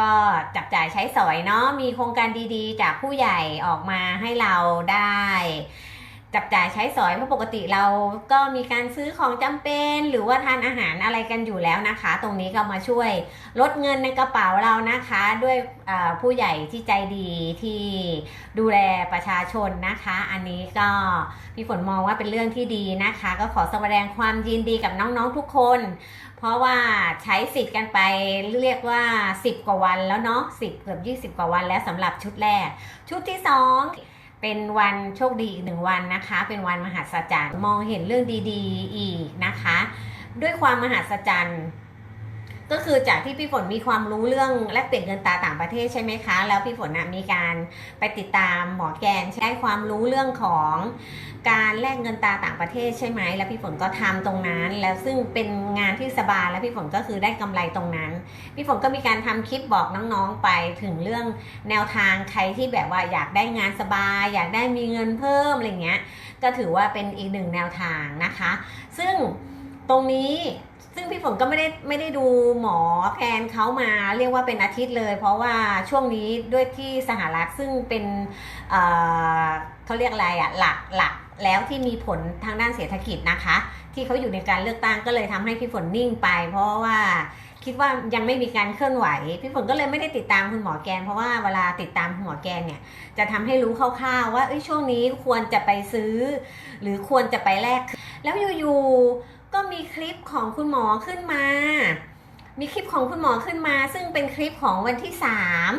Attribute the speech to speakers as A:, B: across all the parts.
A: ก็จับจ่ายใช้สอยเนาะมีโครงการดีๆ จากผู้ใหญ่ออกมาให้เราได้ จับจ่ายใช้สอยเพราะปกติเราก็มีการซื้อของจำเป็นหรือว่าทานอาหารอะไรกันอยู่แล้วนะคะ ตรงนี้ก็มาช่วยลดเงินในกระเป๋าเรานะคะ ด้วยผู้ใหญ่ที่ใจดีที่ดูแลประชาชนนะคะ อันนี้ก็พี่ฝนมองว่าเป็นเรื่องที่ดีนะคะ ก็ขอแสดงความยินดีกับน้องๆทุกคน เพราะว่าใช้สิทธิ์กันไปเรียกว่า 10 กว่าวันแล้วเนาะ10 เกือบ 20 กว่าวันแล้วสำหรับชุดแรก ชุดที่ 2 เป็นวันโชคดีอีกหนึ่งวันนะคะ เป็นวันมหัศจรรย์ มองเห็นเรื่องดีๆ อีกนะคะ ด้วยความมหัศจรรย์ ก็คือจากที่พี่ฝนมีความรู้เรื่องแลกเปลี่ยนเงินตราต่างประเทศใช่ไหมคะ แล้วพี่ฝนนะมีการไปติดตามหมอแกนใช้ความรู้เรื่องของการแลกเงินตราต่างประเทศใช่ไหมแล้วพี่ฝนก็ทำตรงนั้น แล้วซึ่งเป็นงานที่สบายแล้วพี่ฝนก็คือได้กำไรตรงนั้น พี่ฝนก็มีการทำคลิปบอกน้องๆไปถึงเรื่องแนวทางใครที่แบบว่าอยากได้งานสบาย อยากได้มีเงินเพิ่มอะไรเงี้ยก็ถือว่าเป็นอีกหนึ่งแนวทางนะคะ ซึ่งตรงนี้ ซึ่งพี่ฝนก็ไม่ได้ไม่ได้ดูหมอแพนเขามาเรียกว่าเป็นอาทิตย์เลย เพราะว่าช่วงนี้ด้วยที่สหรัฐซึ่งเป็นเอ่อเขาเรียกอะไรอะหลักหลักแล้วที่มีผลทางด้านเศรษฐกิจนะคะ ที่เขาอยู่ในการเลือกตั้งก็เลยทำให้พี่ฝนนิ่งไป เพราะว่าคิดว่ายังไม่มีการเคลื่อนไหว พี่ฝนก็เลยไม่ได้ติดตามคุณหมอแกน เพราะว่าเวลาติดตามคุณหมอแกนเนี่ยจะทำให้รู้คร่าวๆว่าช่วงนี้ควรจะไปซื้อ หรือควรจะไปแลกแล้วอยู่ๆ ก็มีคลิปของคุณหมอขึ้นมา มีคลิปของคุณหมอขึ้นมา ซึ่งเป็นคลิปของวันที่สาม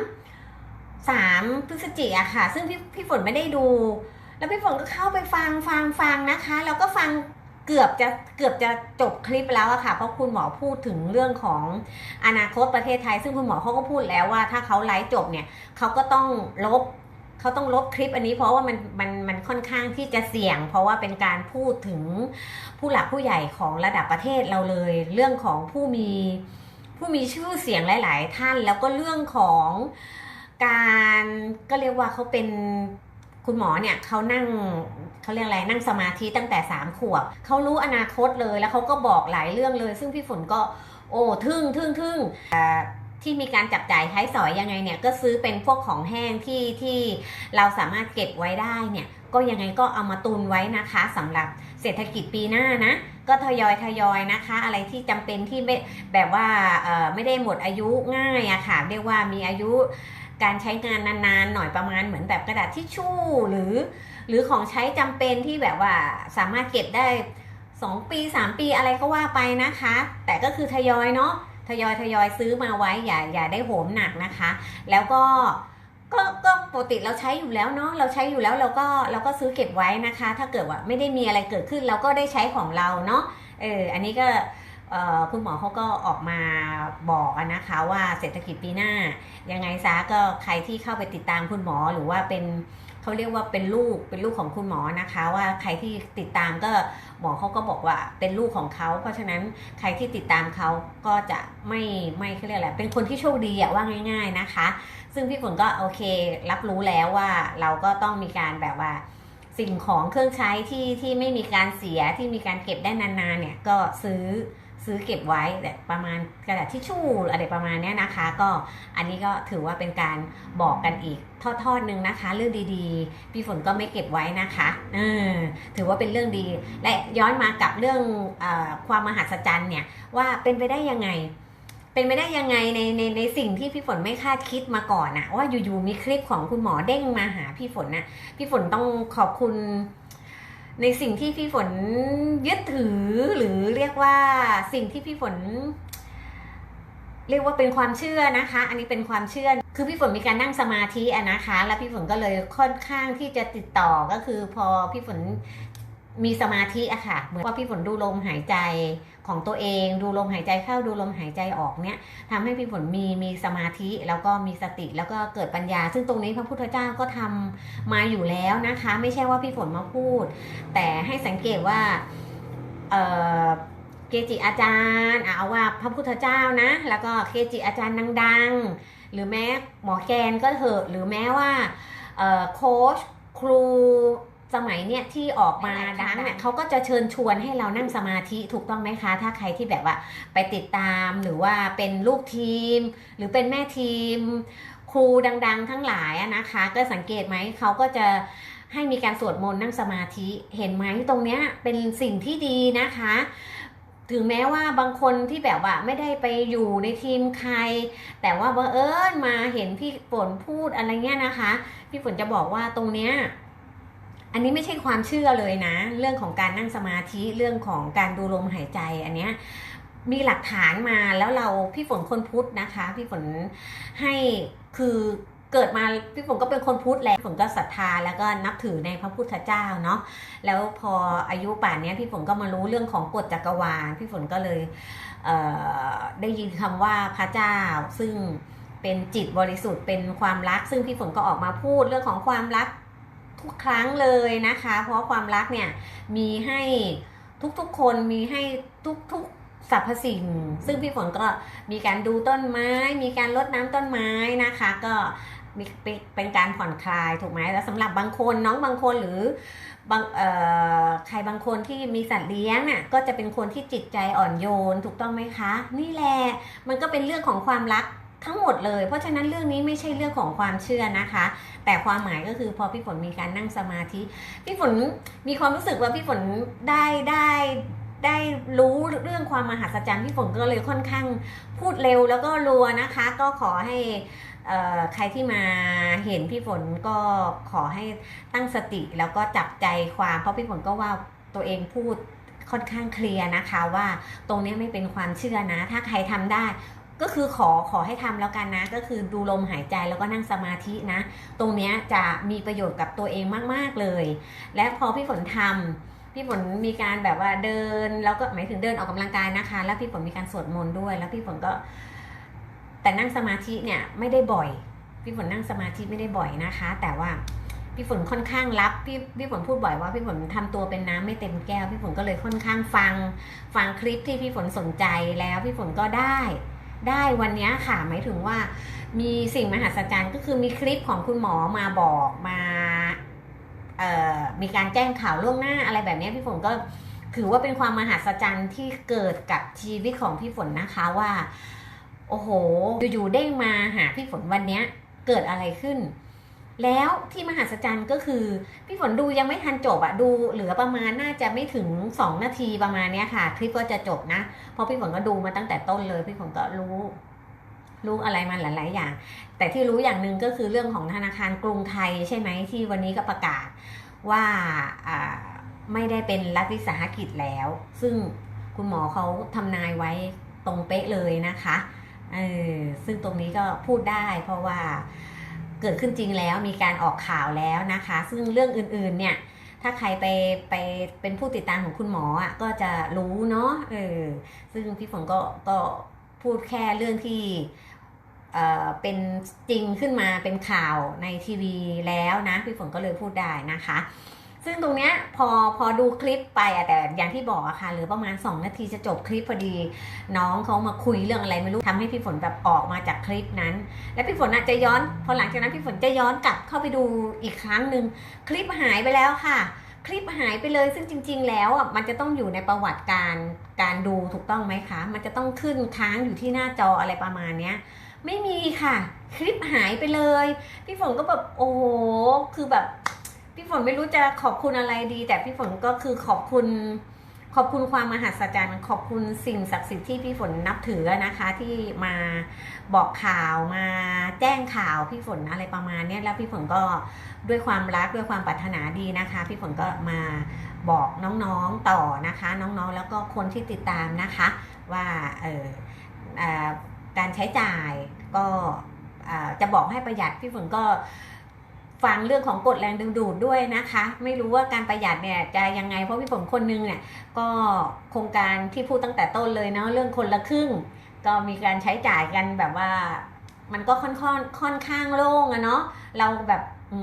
A: สามพฤศจิกอะค่ะ ซึ่งพี่พี่ฝนไม่ได้ดู แล้วพี่ฝนก็เข้าไปฟังฟังฟังนะคะ แล้วก็ฟังเกือบจะเกือบจะจบคลิปแล้วอะค่ะ เพราะคุณหมอพูดถึงเรื่องของอนาคตประเทศไทย ซึ่งคุณหมอเขาก็พูดแล้วว่าถ้าเขาไลฟ์จบเนี่ยเขาก็ต้องลบ เขาต้องลบคลิปอันนี้เพราะว่ามันมันมันค่อนข้างที่จะเสี่ยง เพราะว่าเป็นการพูดถึงผู้หลักผู้ใหญ่ของระดับประเทศเราเลย เรื่องของผู้มีผู้มีชื่อเสียงหลาย ๆ ท่านแล้วก็เรื่องของการก็เรียกว่าเขาเป็นคุณหมอเนี่ยเขานั่งเขาเรียกอะไรนั่งสมาธิตั้งแต่สามขวบเขารู้อนาคตเลยแล้วเขาก็บอกหลายเรื่องเลย ซึ่งพี่ฝนก็ โอ้ทึ่งทึ่งทึ่งอ่ ที่มีการจับจ่ายใช้สอยยังไงเนี่ยก็ซื้อเป็นพวกของแห้งที่ที่เราสามารถเก็บไว้ได้เนี่ยก็ยังไงก็เอามาตุนไว้นะคะสำหรับเศรษฐกิจปีหน้านะก็ทยอยทยอยนะคะ อะไรที่จำเป็นที่แบบว่าไม่ได้หมดอายุง่ายอะค่ะเรียกว่ามีอายุการใช้งานนานๆ หน่อยประมาณเหมือนแบบกระดาษทิชชู่หรือ หรือของใช้จำเป็นที่แบบว่าสามารถเก็บได้ 2 ปี 3 ปีอะไรก็ว่าไปนะคะ แต่ก็คือทยอยเนาะ ทยอยทยอยซื้อมาไว้อย่าอย่าได้โหมหนักนะคะ แล้วก็ก็ก็ปกติเราใช้อยู่แล้วเนาะเราใช้อยู่แล้วเราก็เราก็ซื้อเก็บไว้นะคะ ถ้าเกิดว่าไม่ได้มีอะไรเกิดขึ้นเราก็ได้ใช้ของเราเนาะเอออันนี้ก็คุณหมอเขาก็ออกมาบอกนะคะว่าเศรษฐกิจปีหน้ายังไงซะก็ใครที่เข้าไปติดตามคุณหมอหรือว่าเป็น เขาเรียกว่าเป็นลูกเป็นลูกของคุณหมอนะคะ ว่าใครที่ติดตามก็หมอเขาก็บอกว่าเป็นลูกของเขา เพราะฉะนั้นใครที่ติดตามเขาก็จะไม่ไม่เขาเรียกอะไรเป็นคนที่โชคดีอะว่าง่าย ๆนะคะ ซึ่งพี่ฝนก็โอเครับรู้แล้วว่าเราก็ต้องมีการแบบว่าสิ่งของเครื่องใช้ที่ที่ไม่มีการเสียที่มีการเก็บได้นานๆเนี่ยก็ซื้อ ซื้อเก็บไว้แบบประมาณกระดาษทิชชู่อะไรประมาณนี้นะคะ ก็อันนี้ก็ถือว่าเป็นการบอกกันอีกทอดๆหนึ่งนะคะ เรื่องดีๆ พี่ฝนก็ไม่เก็บไว้นะคะเออถือว่าเป็นเรื่องดี และย้อนมากับเรื่องออความมหัศจรรย์เนี่ยว่าเป็นไปได้ยังไง เป็นไปได้ยังไงในในในสิ่งที่พี่ฝนไม่คาดคิดมาก่อนอะว่าอยู่ๆมีคลิปของคุณหมอเด้งมาหาพี่ฝนนะพี่ฝนต้องขอบคุณ ในสิ่งที่พี่ฝนยึดถือหรือเรียกว่าสิ่งที่พี่ฝน เรียกว่าเป็นความเชื่อนะคะ อันนี้เป็นความเชื่อ คือพี่ฝนมีการนั่งสมาธิอะนะคะ แล้วพี่ฝนก็เลยค่อนข้างที่จะติดต่อก็คือพอพี่ฝน มีสมาธิอะค่ะ เหมือนว่าพี่ฝนดูลมหายใจของตัวเอง ดูลมหายใจเข้าดูลมหายใจออกเนี่ยทำให้พี่ฝนมีมีสมาธิแล้วก็มีสติแล้วก็เกิดปัญญา ซึ่งตรงนี้พระพุทธเจ้าก็ทำมาอยู่แล้วนะคะ ไม่ใช่ว่าพี่ฝนมาพูด แต่ให้สังเกตว่าเออเกจิอาจารย์เอาว่าพระพุทธเจ้านะ แล้วก็เกจิอาจารย์ดังๆ หรือแม้หมอแกนก็เถอะหรือแม้ว่าโค้ชครู สมัยเนี่ยที่ออกมาดังเนี่ยเขาก็จะเชิญชวนให้เรานั่งสมาธิถูกต้องไหมคะ ถ้าใครที่แบบว่าไปติดตามหรือว่าเป็นลูกทีม หรือเป็นแม่ทีม ครูดัง ๆ ทั้งหลายอะนะคะ ก็สังเกตไหมเขาก็จะให้มีการสวดมนต์นั่งสมาธิเห็นไหมตรงเนี้ยเป็นสิ่งที่ดีนะคะ ถึงแม้ว่าบางคนที่แบบว่าไม่ได้ไปอยู่ในทีมใคร แต่ว่าบังเอิญมาเห็นพี่ฝนพูดอะไรเงี้ยนะคะ พี่ฝนจะบอกว่าตรงเนี้ย อันนี้ไม่ใช่ความเชื่อเลยนะ เรื่องของการนั่งสมาธิเรื่องของการดูลมหายใจอันเนี้ยมีหลักฐานมาแล้วเราพี่ฝนคนพุทธนะคะ พี่ฝนให้คือเกิดมาพี่ฝนก็เป็นคนพุทธแล้วพี่ฝนก็ศรัทธาแล้วก็นับถือในพระพุทธเจ้าเนาะแล้วพออายุป่านนี้พี่ฝนก็มารู้เรื่องของกฎจักรวาลพี่ฝนก็เลยเได้ยินคำว่าพระเจ้า ซึ่งเป็นจิตบริสุทธิ์เป็นความรัก ซึ่งพี่ฝนก็ออกมาพูดเรื่องของความรัก ทุกครั้งเลยนะคะ เพราะความรักเนี่ยมีให้ทุกๆคนมีให้ทุกๆสรรพสิ่ง ซึ่งพี่ฝนก็มีการดูต้นไม้ มีการรดน้ำต้นไม้นะคะ ก็มีเป็นเป็นการผ่อนคลายถูกไหมแล้วสำหรับบางคนน้องบางคนหรือบางเอ่อใครบางคนที่มีสัตว์เลี้ยงน่ะก็จะเป็นคนที่จิตใจอ่อนโยนถูกต้องไหมคะ นี่แหละมันก็เป็นเรื่องของความรัก ทั้งหมดเลย เพราะฉะนั้นเรื่องนี้ไม่ใช่เรื่องของความเชื่อนะคะ แต่ความหมายก็คือพอพี่ฝนมีการนั่งสมาธิ พี่ฝนมีความรู้สึกว่าพี่ฝนได้ได้ได้รู้เรื่องความมหัศจรรย์พี่ฝนก็เลยค่อนข้างพูดเร็วแล้วก็รัวนะคะ ก็ขอให้ใครที่มาเห็นพี่ฝนก็ขอให้ตั้งสติแล้วก็จับใจความเพราะพี่ฝนก็ว่าตัวเองพูดค่อนข้างเคลียร์นะคะว่าตรงนี้ไม่เป็นความเชื่อนะ ถ้าใครทำได้ ก็คือขอขอให้ทำแล้วกันนะ ก็คือดูลมหายใจแล้วก็นั่งสมาธินะ ตรงนี้จะมีประโยชน์กับตัวเองมาก ๆเลย และพอพี่ฝนทำพี่ฝนมีการแบบว่าเดินแล้วก็หมายถึงเดินออกกำลังกายนะคะ แล้วพี่ฝนมีการสวดมนต์ด้วย แล้วพี่ฝนก็ แต่นั่งสมาธิเนี่ยไม่ได้บ่อย พี่ฝนนั่งสมาธิไม่ได้บ่อยนะคะ แต่ว่าพี่ฝนค่อนข้างรับพี่พี่ฝนพูดบ่อยว่าพี่ฝนทำตัวเป็นน้ำไม่เต็มแก้ว พี่ฝนก็เลยค่อนข้างฟัง ฟังคลิปที่พี่ฝนสนใจแล้วพี่ฝนก็ได้ ได้วันนี้ค่ะหมายถึงว่า มีสิ่งมหัศจรรย์ก็คือมีคลิปของคุณหมอมาบอกมามีการแจ้งข่าวล่วงหน้าอะไรแบบนี้พี่ฝนก็ถือว่าเป็นความมหัศจรรย์ที่เกิดกับชีวิตของพี่ฝนนะคะว่า โอ้โห อยู่ๆเด้งมาหาพี่ฝนวันนี้เกิดอะไรขึ้น แล้วที่มหัศจรรย์ก็คือ พี่ฝนดูยังไม่ทันจบอะดูเหลือประมาณน่าจะไม่ถึง 2 นาทีประมาณเนี้ยค่ะ คลิปก็จะจบนะ เพราะพี่ฝนก็ดูมาตั้งแต่ต้นเลย พี่ฝนก็รู้ รู้อะไรมาหลาย ๆ อย่าง แต่ที่รู้อย่างหนึ่งก็คือเรื่องของธนาคารกรุงไทยใช่ไหมที่วันนี้ก็ประกาศว่าไม่ได้เป็นรัฐวิสาหกิจแล้ว ซึ่งคุณหมอเขาทำนายไว้ตรงเป๊ะเลยนะคะเออซึ่งตรงนี้ก็พูดได้เพราะว่า เกิดขึ้นจริงแล้วมีการออกข่าวแล้วนะคะ ซึ่งเรื่องอื่นๆเนี่ยถ้าใครไปไปเป็นผู้ติดตามของคุณหมออะก็จะรู้เนาะเออซึ่งพี่ฝนก็ก็พูดแค่เรื่องที่เอ่อเป็นจริงขึ้นมาเป็นข่าวในทีวีแล้วนะ พี่ฝนก็เลยพูดได้นะคะ ซึ่งตรงเนี้ยพอพอดูคลิปไปอะแต่อย่างที่บอกอะค่ะหลือประมาณ 2 นาทีจะจบคลิปพอดี น้องเขามาคุยเรื่องอะไรไม่รู้ทำให้พี่ฝนแบบออกมาจากคลิปนั้น แล้วพี่ฝนอาจจะย้อน พอหลังจากนั้นพี่ฝนจะย้อนกลับเข้าไปดูอีกครั้งหนึ่งคลิปหายไปแล้วค่ะ คลิปหายไปเลย ซึ่งจริง ๆ แล้วอะมันจะต้องอยู่ในประวัติการการดูถูกต้องไหมคะ มันจะต้องขึ้นค้างอยู่ที่หน้าจออะไรประมาณเนี้ยไม่มีค่ะ คลิปหายไปเลย พี่ฝนก็แบบโอ้โหคือแบบ พี่ฝนไม่รู้จะขอบคุณอะไรดี แต่พี่ฝนก็คือขอบคุณ ขอบคุณความมหัศจรรย์ขอบคุณสิ่งศักดิ์สิทธิ์ที่พี่ฝนนับถือนะคะ ที่มาบอกข่าวมาแจ้งข่าวพี่ฝนอะไรประมาณนี้แล้วพี่ฝนก็ด้วยความรักด้วยความปรารถนาดีนะคะ พี่ฝนก็มาบอกน้องๆต่อนะคะ น้องๆแล้วก็คนที่ติดตามนะคะ ว่าเออการใช้จ่ายก็จะบอกให้ประหยัดพี่ฝนก็ ฟังเรื่องของกฎแรงดึงดูดด้วยนะคะ ไม่รู้ว่าการประหยัดเนี่ยจะยังไงเพราะพี่ผมคนนึงเนี่ยก็โครงการที่พูดตั้งแต่ต้นเลยเนาะเรื่องคนละครึ่ง ก็มีการใช้จ่ายกันแบบว่า มันก็ค่อนข้างค่อนข้างโล่งอะเนาะเราแบบอื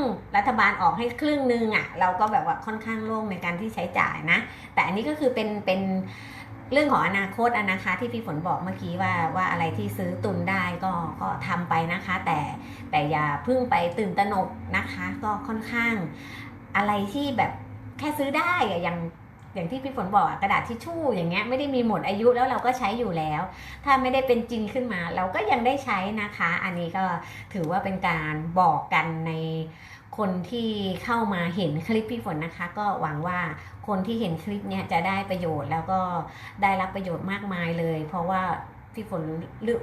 A: มรัฐบาลออกให้ครึ่งหนึงอะเราก็แบบว่าค่อนข้างโล่งในการที่ใช้จ่ายนะ แต่อันนี้ก็คือเป็นเป็นเเรื่องของอนาคตอนะคะ ที่พี่ฝนบอกเมื่อกี้ว่าว่าอะไรที่ซื้อตุนได้ก็ก็ทำไปนะคะ แต่แต่อย่าเพิ่งไปตื่นตระหนกนะคะ ก็ค่อนข้างอะไรที่แบบแค่ซื้อได้อะอย่างอย่างที่พี่ฝนบอกกระดาษทิชชู่อย่างเงี้ยไม่ได้มีหมดอายุแล้วเราก็ใช้อยู่แล้ว ถ้าไม่ได้เป็นจริงขึ้นมา เราก็ยังได้ใช้นะคะ อันนี้ก็ถือว่าเป็นการบอกกันใน คนที่เข้ามาเห็นคลิปพี่ฝนนะคะ ก็หวังว่าคนที่เห็นคลิปเนี้ยจะได้ประโยชน์แล้วก็ได้รับประโยชน์มากมายเลย เพราะว่าพี่ฝน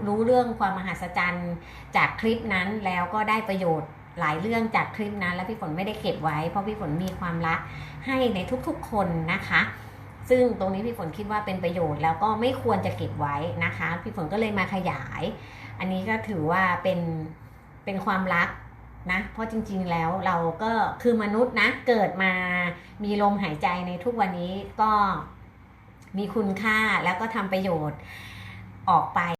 A: รู้เรื่องความมหัศจรรย์จากคลิปนั้นแล้วก็ได้ประโยชน์หลายเรื่องจากคลิปนั้น แล้วพี่ฝนไม่ได้เก็บไว้ เพราะพี่ฝนมีความรักให้ในทุกๆคนนะคะ ซึ่งตรงนี้พี่ฝนคิดว่าเป็นประโยชน์แล้วก็ไม่ควรจะเก็บไว้นะคะ พี่ฝนก็เลยมาขยาย อันนี้ก็ถือว่าเป็นเป็นความรัก นะ เพราะจริง ๆ แล้วเราก็คือมนุษย์นะ เกิดมามีลมหายใจในทุกวันนี้ก็มีคุณค่าแล้วก็ทำประโยชน์ออกไป